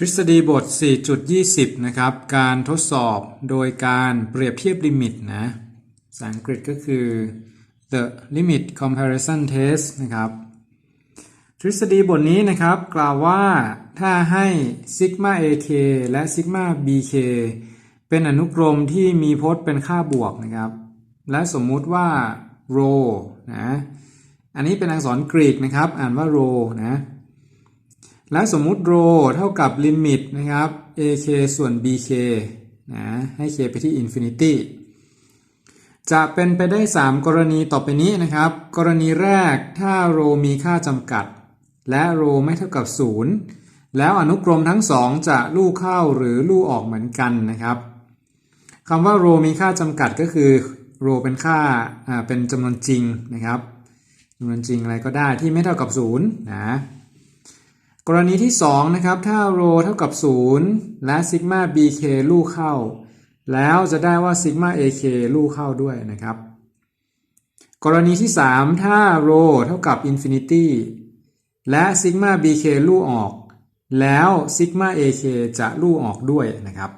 ทฤษฎีบท 4.20 นะครับ การทดสอบโดยการเปรียบเทียบลิมิตนะภาษาอังกฤษก็คือ the limit comparison test นะครับ ทฤษฎีบทนี้นะครับ กล่าวว่าถ้าให้ sigma ak และ sigma bk เป็นอนุกรมที่มีพจน์เป็นค่าบวกนะครับ และสมมุติว่า rho นะ อันนี้เป็นอักษรกรีกนะครับ อ่านว่า rho นะ และสมมุติ rho เท่ากับลิมิตนะครับ ak ส่วน bk นะให้ k ไปที่ infinity จะเป็นไปได้ 3 กรณีต่อไปนี้นะครับ กรณีแรกถ้า rho มีค่าจำกัด และ rho ไม่เท่ากับ 0 แล้วอนุกรมทั้งสองจะลู่เข้าหรือลู่ออกเหมือนกันนะครับคำว่า rho มีค่าจำกัดก็คือ rho เป็นค่าอ่าเป็นจำนวนจริงนะครับจำนวนจริงอะไรก็ได้ที่ไม่เท่ากับ0นะ กรณีที่ 2 นะครับ ถ้า rho เท่ากับ 0 และ sigma bk ลูกเข้า แล้วจะได้ว่า sigma ak ลูกเข้าด้วยนะครับ กรณีที่ 3 ถ้า rho เท่ากับ infinity และ sigma bk ลูกออก แล้ว sigma ak จะลูกออกด้วยนะครับ